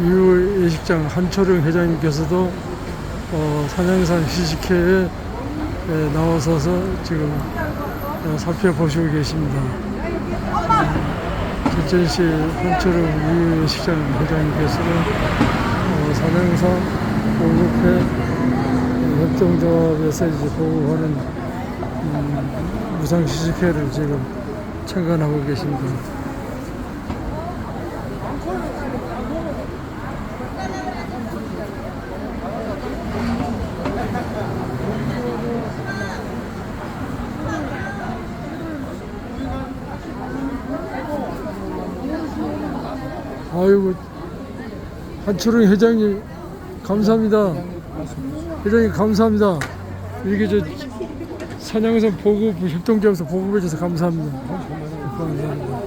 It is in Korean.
유 예식장 한초령 회장님께서도 어, 산양산 시식회에 에, 나오셔서 지금 어, 살펴보시고 계십니다. 음, 제천시 한초령 유 예식장 회장님께서는 어, 산양산 보급회 협동조합에서 이제 보급하는 음, 무상 시식회를 지금 참관하고 계십니다. 아이고 한초령 회장님 감사합니다. 회장님 감사합니다. 이게 저 산양산 보급 협동조합에서 보급해 줘서 감사합니다. 감사합니다.